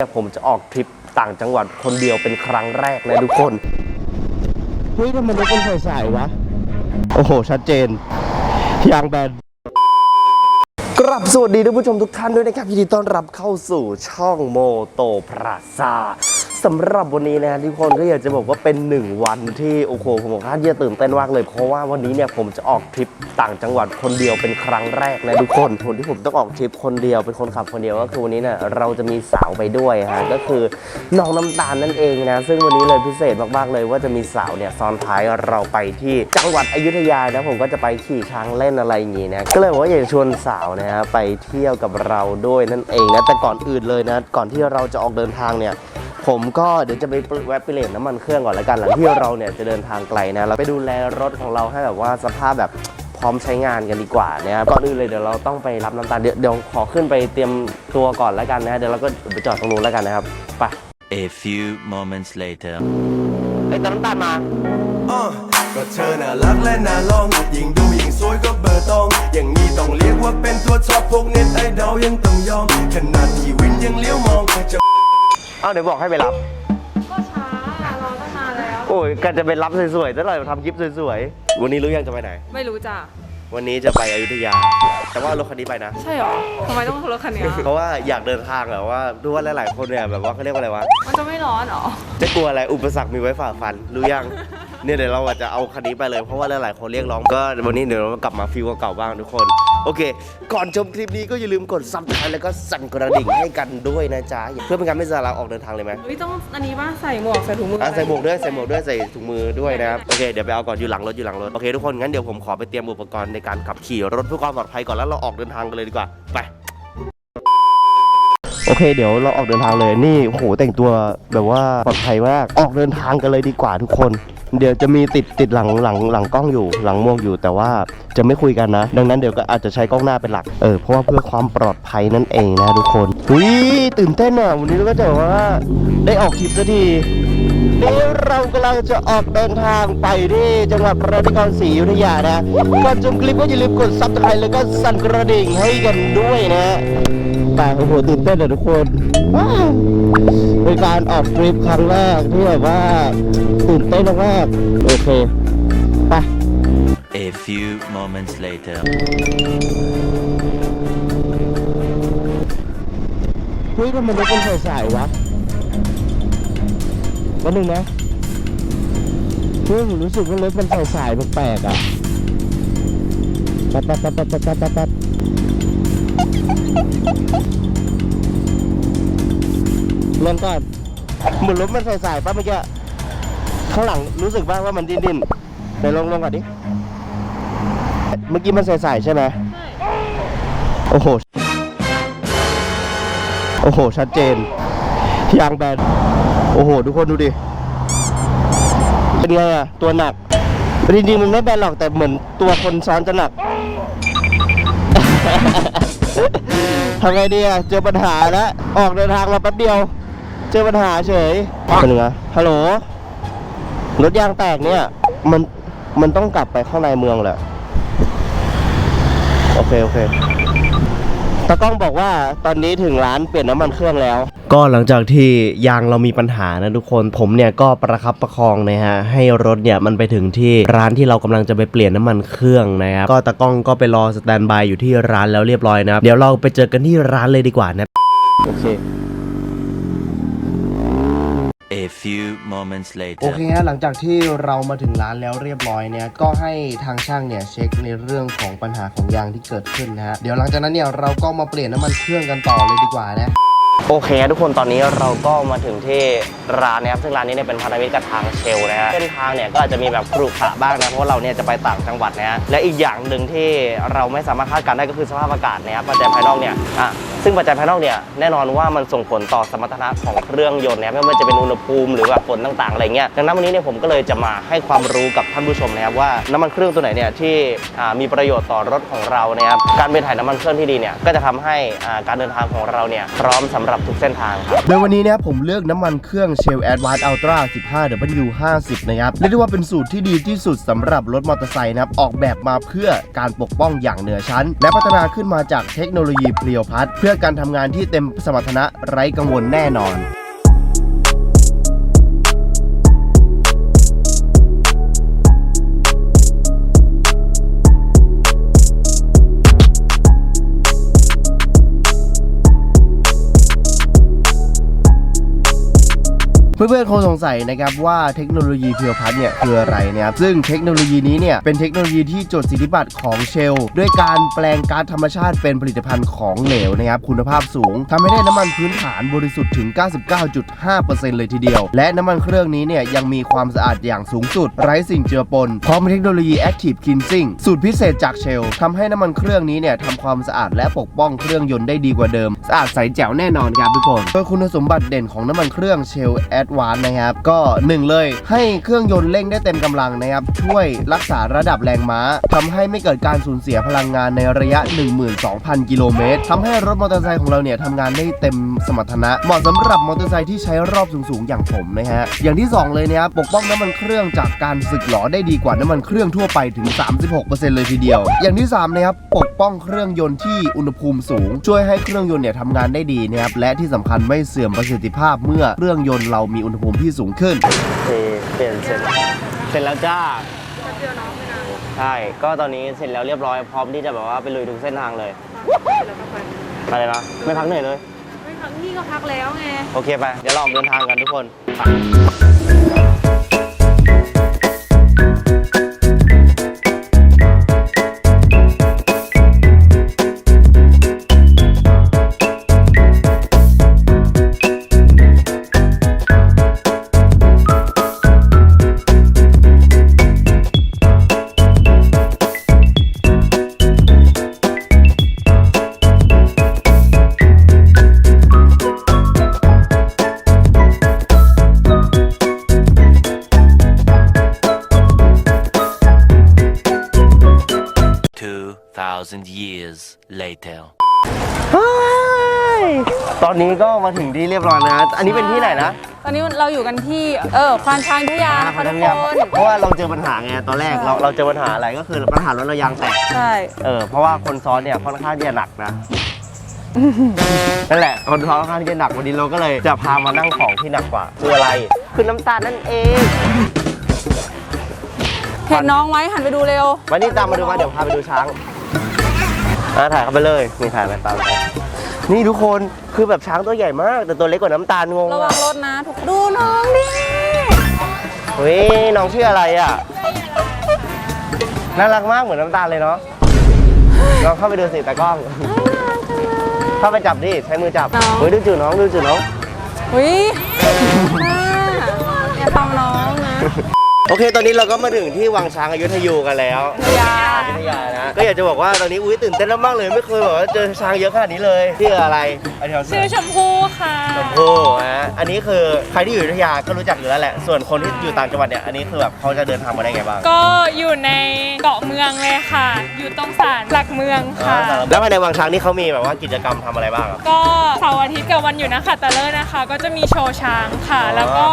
เนี่ยผมจะออกทริปต่างจังหวัดคนเดียวเป็นครั้งแรกนะทุกคน เฮ้ยทำไมรถเป็นสายๆวะ โอ้โห ชัดเจน ยางแบนกรับสวัสดีท่านผู้ชมทุกท่านด้วยนะครับยินดีต้อนรับเข้าสู่ช่องโมโตพราซา สำหรับวันนี้นะทุกคนก็อยากจะบอกว่าเป็นหนึ่งวันที่โอ้โหผมบอกว่าที่จะตื่นเต้นมากเลยเพราะว่าวันนี้เนี่ยผมจะออกทริปต่างจังหวัดคนเดียวเป็นครั้งแรกนะทุกคนผลที่ผมต้องออกทริปคนเดียวเป็นคนขับคนเดียวก็คือวันนี้เนี่ยเราจะมีสาวไปด้วยฮะก็คือน้องน้ำตาลนั่นเองนะซึ่งวันนี้เลยพิเศษมากๆเลยว่าจะมีสาวเนี่ยซ้อนท้ายเราไปที่จังหวัดอยุธยานะผมก็จะไปขี่ช้างเล่นอะไรอย่างงี้นะก็เลยว่าอยากจะชวนสาวนะฮะไปเที่ยวกับเราด้วยนั่นเองนะแต่ก่อนอื่นเลยนะก่อนที่เราจะออกเดินทางเนี่ย ผมก็เดี๋ยวจะไปแวะไปเลนน้ำมันเครื่องก่อนแล้วกันหลังที่เราเนี่ยจะเดินทางไกลนะเราไปดูแลรถของเราให้แบบว่าสภาพแบบพร้อมใช้งานกันดีกว่านะครับก่อนอื่นเลยเดี๋ยวเราต้องไปรับน้ำตาลเดี๋ยวเดี๋ยวขอขึ้นไปเตรียมตัวก่อนแล้วกันนะเดี๋ยวเราก็ไปจอดตรงนู้นแล้วกันนะครับไป A few moments later. ไอ้ยตอนน้ำตาลมาอะก็เธอน่ารักและน่าลอง ยิ่งดูยิ่งสวยก็เบอร์ตอง อย่างนี้ต้องเรียกว่าเป็นตัวท็อปพวกเน็ตไอดอลยังต้องยอม ขนาดที่วินยังเลี้ยวมองจะ เอ้าเดี๋ยวบอกให้ไปรับ ก็ช้ารอตั้งนานแล้ว โอ้ยกันจะไปรับสวยๆแต่เราทำคลิปสวยๆ วันนี้รู้ยังจะไปไหน ไม่รู้จ้ะ วันนี้จะไปอยุธยา แต่ว่ารถคันนี้ไปนะ ใช่หรอทำไมต้องรถคันเนี้ยเพราะว่าอยากเดินทางแบบว่าดูว่าหลายๆคนเนี่ยแบบว่าเขาเรียกว่าอะไรวะ มันจะไม่ร้อนหรอ จะกลัวอะไร อุปสรรคมีไว้ฝ่าฟัน รู้ยัง เนี่ยเดี๋ยวเราอาจจะเอาคันนี้ไปเลยเพราะว่าหลายๆคนเรียกร้องก็วันนี้เดี๋ยวเรากลับมาฟิลเก่าๆบ้างทุกคน โอเค ก่อนชมคลิปนี้ก็อย่าลืมกดซับสไครต์แล้วก็สั่นกระดิ่งให้กันด้วยนะจ๊ะเพื่อเป็นการไม่เสียเวลาออกเดินทางเลยไหมเฮ้ยต้องอันนี้ป่ะใส่หมวกใส่ถุงมืออะอะใส่หมวกด้วยใส่หมวกด้วยใส่ถุงมือด้วยนะครับโอเคเดี๋ยวไปเอาก่อนอยู่หลังรถอยู่หลังรถโอเคทุกคนงั้นเดี๋ยวผมขอไปเตรียมอุปกรณ์ในการขับขี่รถเพื่อความปลอดภัยก่อนแล้วเราออกเดินทางกันเลยดีกว่าไปโอเคเดี๋ยวเราออกเดินทางเลยนี่โอ้โหแต่งตัวแบบว่าปลอดภัยมากออกเดินทางกันเลยดีกว่าทุกคน เดี๋ยวจะมีติดติดหลังหลังหลังกล้องอยู่หลังมวกอยู่ แต่ว่าจะไม่คุยกันนะ ดังนั้นเดี๋ยวก็อาจจะใช้กล้องหน้าเป็นหลักเออเพราะว่าเพื่อความปลอดภัยนั่นเองนะทุกคนอุ้ยตื่นเต้นอะวันนี้เราก็จะว่าได้ออกทริปสักทีเดี๋ยวเรากำลังจะออกเดินทางไปที่จังหวัดพระนครศรีอยุธยานะก่อนชมคลิปก็อย่าลืมกดซับสไครต์แล้วก็สั่นกระดิ่งให้กันด้วยนะแต่โอ้โหตื่นเต้นเลยทุกคน เป็นการออกทริปครั้งแรกที่แบบว่าตื่นเต้นมากๆโอเคไป A few moments later. เฮ้ยทำไมรถเป็นสายๆวะวันหนึ่งนะเฮ้ยผมรู้สึกว่ารถมันสายๆแปลกๆอะปัดปัดปัดปัดปัดปัด ปัดปัดลงก่อนเหมือนรถมันสายๆป่ะเมื่อกี้ข้างหลังรู้สึกบ้างว่ามันดิ้นๆเดี๋ยวลงลงก่อนดิ เมื่อกี้มันใสๆใช่ไหมโอ้โห โอ้โห ชัดเจน ยางแบน โอ้โห ทุกคนดูดิ เป็นไงอะตัวหนัก จริงๆมันไม่แบนหรอกแต่เหมือนตัวคนซ้อนจะหนัก ทำไงดีอะเจอปัญหาแล้ว ออกเดินทางมาแป๊บเดียว เจอปัญหาเฉยเป็นไงฮัลโหล รถยางแตกเนี่ย มัน มันต้องกลับไปข้างในเมืองแหละ โอเค โอเคตากล้องบอกว่าตอนนี้ถึงร้านเปลี่ยนน้ำมันเครื่องแล้ว ก็หลังจากที่ยางเรามีปัญหานะทุกคนผมเนี่ยก็ประคับประคองนะฮะให้รถเนี่ยมันไปถึงที่ร้านที่เรากำลังจะไปเปลี่ยนน้ำมันเครื่องนะครับก็ตากล้องก็ไปรอสแตนบายอยู่ที่ร้านแล้วเรียบร้อยนะครับเดี๋ยวเราไปเจอกันที่ร้านเลยดีกว่านะโอเค A few moments โอ later. เคฮะหลังจากที่เรามาถึงร้านแล้วเรียบร้อยเนี่ยก็ให้ทางช่างเนี่ยเช็คในเรื่องของปัญหาของยางที่เกิดขึ้นนะฮะเดี๋ยวหลังจากนั้นเนี่ยเราก็มาเปลี่ยนน้ำมันเครื่องกันต่อเลยดีกว่านะโอเคทุกคนตอนนี้เราก็มาถึงที่ร้านนะครับซึ่งร้านนี้เนี่ยเป็นพันธมิตรกับทางเชลนะฮะเส้นทางเนี่ยก็อาจจะมีแบบขรุขระบ้างนะเพราะว่าเราเนี่ยจะไปต่างจังหวัดนะฮะและอีกอย่างหนึ่งที่เราไม่สามารถคาดการณ์ได้ก็คือสภาพอากาศนะครับปัจจัยภายนอกเนี่ยอะซึ่งปัจจัยภายนอกเนี่ยแน่นอนว่ามันส่งผลต่อสมรรถนะของเครื่องยนต์นะครับไม่ว่าจะเป็นอุณหภูมิหรือแบบฝนต่างๆอะไรเงี้ยดังนั้นวันนี้เนี่ยผมก็เลยจะมาให้ความรู้กับท่านผู้ชมนะครับว่าน้ำมันเครื่องตัวไหนเนี่ยที่มีประโยชน์ต่อรถของเรานะครับการเป็นถ่ายน้ำมันเครื่องที่ดีเนี่ยก็จะทำให้การเดินทางของเราเนี่ยพร้อมสำหรับทุกเส้นทางครับโดยวันนี้เนี่ยผมเลือกน้ำมันเครื่อง Shell Advance Ultra 15W50 นะครับเรียกได้ว่าเป็นสูตรที่ดีที่สุดสำหรับรถมอเตอร์ไซค์นะครับออกแบบมาเพื่อการปกป้องอย่างเหนือชั้น และพัฒนาขึ้นมาจากเทคโนโลยีเพลียวพัดเพื่อการทำงานที่เต็มสมรรถนะไร้กังวลแน่นอน เพื่อนๆคงสงสัยนะครับว่าเทคโนโลยีเพียวพัดเนี่ยคืออะไรนะครับซึ่งเทคโนโลยีนี้เนี่ยเป็นเทคโนโลยีที่จดสิทธิบัตรของเชลด้วยการแปลงก๊าซธรรมชาติเป็นผลิตภัณฑ์ของเหลวนะครับคุณภาพสูงทำให้ได้น้ำมันพื้นฐานบริสุทธิ์ถึง 99.5%เลยทีเดียว และน้ำมันเครื่องนี้เนี่ยยังมีความสะอาดอย่างสูงสุด ไร้สิ่งเจือปนพร้อมเทคโนโลยี Active Cleansing สูตรพิเศษจากเชลทำให้น้ำมันเครื่องนี้เนี่ยทำความสะอาดและปกป้องเครื่องยนต์ได้ดีกว่าเดิมสะอาดใสแจ๋วแน่นอนครับทุกคนโดยคุณสมบัติเด่นของน้ำมันเครื่องเชลแอดวานนะครับ ก็หนึ่งเลยให้เครื่องยนต์เร่งได้เต็มกำลังนะครับ ช่วยรักษาระดับแรงม้าทำให้ไม่เกิดการสูญเสียพลังงานในระยะ 12,000 กิโลเมตรทำให้รถมอเตอร์ไซค์ของเราเนี่ยทำงานได้เต็มสมรรถนะ เหมาะสำหรับมอเตอร์ไซค์ที่ใช้รอบสูงๆอย่างผมนะฮะ อย่างที่ 2 เลยนะครับปกป้องน้ำมันเครื่องจากการสึกหรอได้ดีกว่าน้ำมันเครื่องทั่วไปถึง 36%เลยทีเดียว อย่างที่3นะครับปกป้องเครื่องยนต์ที่อุณหภูมิสูง ช่วยให้เครื่องยนต์เนี่ยทำงานได้ดีนะครับและที่สำคัญไม่เสื่อมประสิทธิภาพเมื่อเครื่องยนต์เรามีอุณหภูมิที่สูงขึ้นเปลี่ยนเสร็จ เสร็จแล้วจ้าเดียวน้องไม่นานใช่ ก็ตอนนี้เสร็จแล้วเรียบร้อยพร้อมที่จะแบบว่าไปลุยทุกเส้นทางเลยแล้วก็ไปอะไรนะไม่พักเหนื่อยเลย ไม่พักนี่ก็พักแล้วไง โอเคไป เดี๋ยวเราออกเดินทางกันทุกคน later. ตอนนี้ก็มาถึงที่เรียบร้อยนะ อันนี้เป็นที่ไหนนะตอนนี้เราอยู่กันที่ เออควานช้างทยานะคะทุกคน เพราะว่าเราเจอปัญหาไงตอนแรกเราเราเจอปัญหาอะไรก็คือปัญหารถเรายางแตก ใช่ เออเพราะว่าคนซ้อนเนี่ยค่อนข้างที่จะหนักนะนั่นแหละคนซ้อนค่อนข้างที่จะหนักวันนี้เราก็เลยจะพามานั่งของที่หนักกว่าคืออะไรคือน้ำตาลนั่นเองเห็นน้องไว้หันไปดูเร็ว วันนี้ตามมาดูว่าเดี๋ยวพาไปดูช้าง อะถ่ายเข้าไปเลยนี่ถ่ายไปตามไปนี่ทุกคนคือแบบช้างตัวใหญ่มาก แต่ตัวเล็กกว่าน้ำตาลงงระวัอะงรถนะทุกดูน้องดิเฮ้ยน้องชื่ออะไรอะน่ารักมากเหมือนน้ำตาลเลยเนาะลองเข้าไปดูสิตากล้อง เข้าไปจับดิใช้มือจับเฮ้ยดูจูน้องดูจูน้อง อุ้ยอย่าทำน้องนะ โอเค ตอนนี้เราก็มาถึงที่วังช้างอยุธยูกันแล้วทยาอยุธยานะ ก็อยากจะบอกว่าตอนนี้อุ้ยตื่นเต้นมากเลย ไม่เคยแบบว่าเจอช้างเยอะขนาดนี้เลยชื่ออะไรอันนี้ชื่อชมพู่ค่ะ ชมพู่นะอันนี้คือใครที่อยู่อยุธยาก็รู้จักอยู่แล้วแหละ ส่วนคนที่อยู่ต่างจังหวัดเนี่ย อันนี้คือแบบเขาจะเดินทางมาได้ไงบ้างก็อยู่ในเกาะเมืองเลยค่ะ อยู่ตรงศาลหลักเมืองค่ะ แล้วภายในวังช้างนี่เขามีแบบว่ากิจกรรมทำอะไรบ้างอะก็เสาร์อาทิตย์กับวันหยุดนะคะตะเลิศนะคะ ก็จะมีโชว์ช้างค่ะอ๋อแล้วก็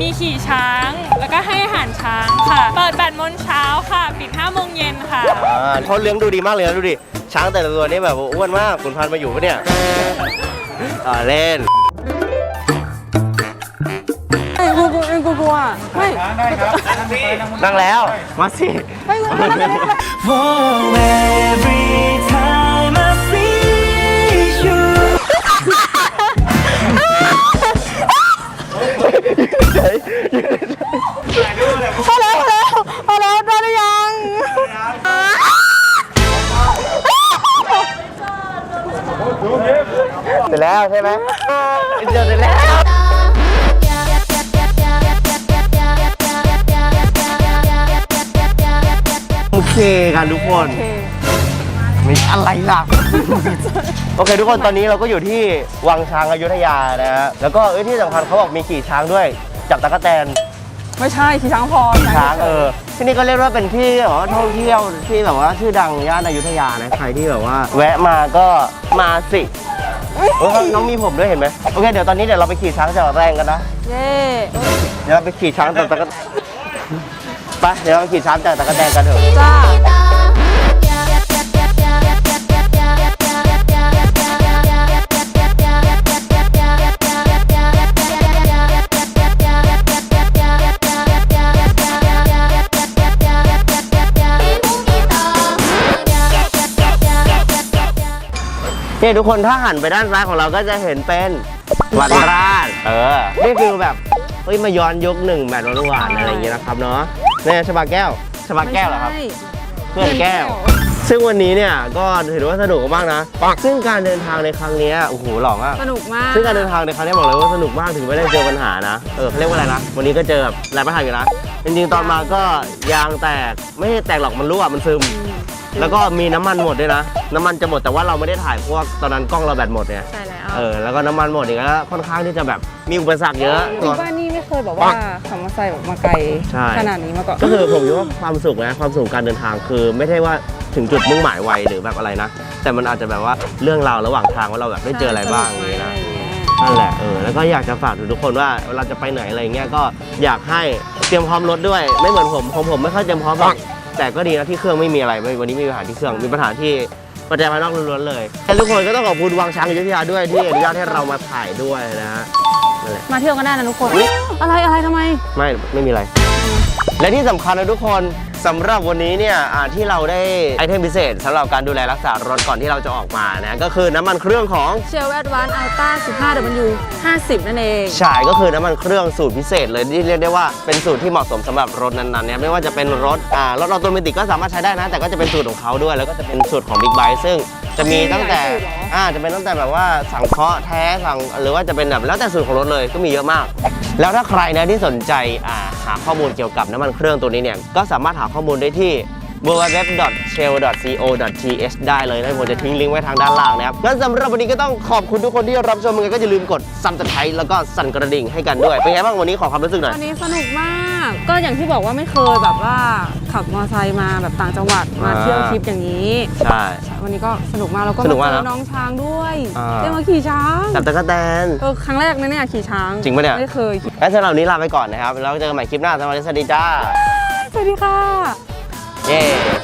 มีขี่ช้าง แล้วก็ให้อาหารช้างค่ะ เปิด8โมงเช้าค่ะ ปิด5โมงเย็นค่ะ อ่าเขาเลี้ยงดูดีมากเลยนะดูดิ ช้างแต่ละตัวนี่แบบอ้วนมากคุณพันธุ์มาอยู่ปะเนี่ยอ่าเล่น ไอ้กูกูไอ้กูกลัวไม่นั่งแล้ว มาสิไม่ไม่ไม่ไม่ไม่ For every พอแล้วพอแล้วพอแล้วได้หรือยังเสร็จแล้วใช่ไหมเจอเสร็จแล้ว โอเคกันทุกคนมีอะไรล่ะ โอเคทุกคนตอนนี้เราก็อยู่ที่วังช้างอยุธยานะฮะแล้วก็เอ้ยที่สำคัญเขาบอกมีขี่ช้างด้วย จับตะกั่แตนไม่ใช่ขี่ช้างพอขี่ช้างเออที่นี่ก็เรียกว่าเป็นที่แบบว่าท่องเที่ยวที่แบบว่าชื่อดังย่านอยุธยานะใครที่แบบว่า แวะมาก็มาสิเฮ้ยน้องมีผมด้วยเห็นไหมโอเคเดี๋ยวตอนนี้เดี๋ยวเราไปขี่ช้างจักรแรงกันนะเย้เดี๋ยวเราไปขี่ช้างจักรไปเดี๋ยวเราไปขี่ช้างจักรแดงกันเถอะจ้า นี่ทุกคนถ้าหันไปด้านซ้ายของเราก็จะเห็นเป็นวัดราชเออนี่คือแบบเฮ้ยมาย้อนยุคหนึ่งแบบหวานๆอะไรอย่างเงี้ยนะครับเนาะนี่ชบาแก้วชบาแก้วเหรอครับ ไม่ใช่เพื่อนแก้ว ซึ่งวันนี้เนี่ยก็ถือว่าสนุกมากนะ ซึ่งการเดินทางในครั้งเนี้ยโอ้โหหล่อมาก สนุกมากซึ่งการเดินทางในครั้งนี้บอกเลยว่าสนุกมากถึงไม่ได้เจอปัญหานะ เออเขาเรียกว่าอะไรนะ วันนี้ก็เจอแบบหลายปัญหาอยู่นะ จริงๆตอนมาก็ยางแตกไม่ใช่แตกหรอกมันรั่วมันซึม แล้วก็มีน้ำมันหมดด้วยนะ น้ำมันจะหมดแต่ว่าเราไม่ได้ถ่ายเพราะวกตอนนั้นกล้องเราแบตหมดเนี่ยใช่แล้วเออแล้วก็น้ำมันหมดอีกแล้วค่อนข้างที่จะแบบมีอุปสรรคเยอะจริงป้านี่ไม่เคยแบบว่าขับมอเตอร์ไซค์แบบมาไกลใช่ ขนาดนี้มาก่อนก็คือผมคิดว่าความสุขนะความสุขการเดินทางคือ ไม่ใช่ว่าถึงจุดมุ่งหมายไวหรือแบบอะไรนะ แต่มันอาจจะแบบว่าเรื่องราวระหว่างทางว่าเราแบบได้เจออะไรบ้างอย่างนี้นะ นั่นแหละเออแล้วก็อยากจะฝากถึงทุกคนว่าเวลาจะไปไหนอะไรเงี้ยก็อยากให้เตรียมพร้อมรถด้วย ไม่เหมือนผมผมผมไม่ค่อยเตรียมพร้อมหรอก แต่ก็ดีนะที่เครื่องไม่มีอะไรไม่วันนี้ไม่มีปัญหาที่เครื่องมีปัญหาที่ปัจจัยภายนอกล้วนๆเลยแต่ทุกคนก็ต้องขอบคุณวังช้างอยุธยาด้วยที่อนุญาตให้เรามาถ่ายด้วยนะฮะนั่นแหละมาเที่ยวกันได้นะทุกคนอุ๊ยอะไรอะไรทำไมไม่ไม่มีอะไร และที่สำคัญนะทุกคน สำหรับวันนี้เนี่ยอ่าที่เราได้ไอเทมพิเศษสำหรับการดูแลรักษารถก่อนที่เราจะออกมานะก็คือน้ำมันเครื่องของ เชลแอดวานอัลต้า 15 W 50 นั่นเองใช่ก็คือน้ำมันเครื่องสูตรพิเศษเลยที่เรียกได้ว่าเป็นสูตรที่เหมาะสมสำหรับรถนั้นๆเนี่ยไม่ว่าจะเป็นรถอ่ารถออโตเมติกก็สามารถใช้ได้นะ แต่ก็จะเป็นสูตรของเขาด้วย แล้วก็จะเป็นสูตรของบิ๊กไบค์ซึ่ง จะมีตั้งแต่มีหลายสูตรเหรออ่อ่าจะเป็นตั้งแต่แบบว่าสังเคราะห์แท้สังหรือว่าจะเป็นแบบแล้วแต่สูตรของรถเลยก็มีเยอะมาก แล้วถ้าใครนะที่สนใจอ่าหาข้อมูลเกี่ยวกับน้ำมันเครื่องตัวนี้เนี่ยก็สามารถหาข้อมูลได้ที่ www.shell.co.th ได้เลยนะผมจะทิ้งลิงก์ไว้ทางด้านล่างนะครับและสำหรับวันนี้ก็ต้องขอบคุณทุกคนที่รับชมกันก็อย่าลืมกดซับสไครต์แล้วก็สั่นกระดิ่งให้กันด้วย เป็นไงบ้างวันนี้ขอความรู้สึกหน่อย วันนี้สนุกมาก ก็อย่างที่บอกว่าไม่เคยแบบว่าขับมอเตอร์ไซค์มาแบบต่างจังหวัดมาอ่าเที่ยวทริปอย่างนี้ ใช่ วันนี้ก็สนุกมากแล้วก็สนุกมากเจนะอน้องช้างด้วยอ่า ได้มาขี่ช้างจับตะกแตน เออครั้งแรกนะเนี่ยขี่ช้างจริงปะเนี่ย ไม่เคยขี่และสำหรับวันนี้ลาไปก่อนนะครับแล้วเจอกันใหม่คลิปหน้าสวัสดีสวัสดีจ้า สวัสดีค่ะ เย้เสร็จ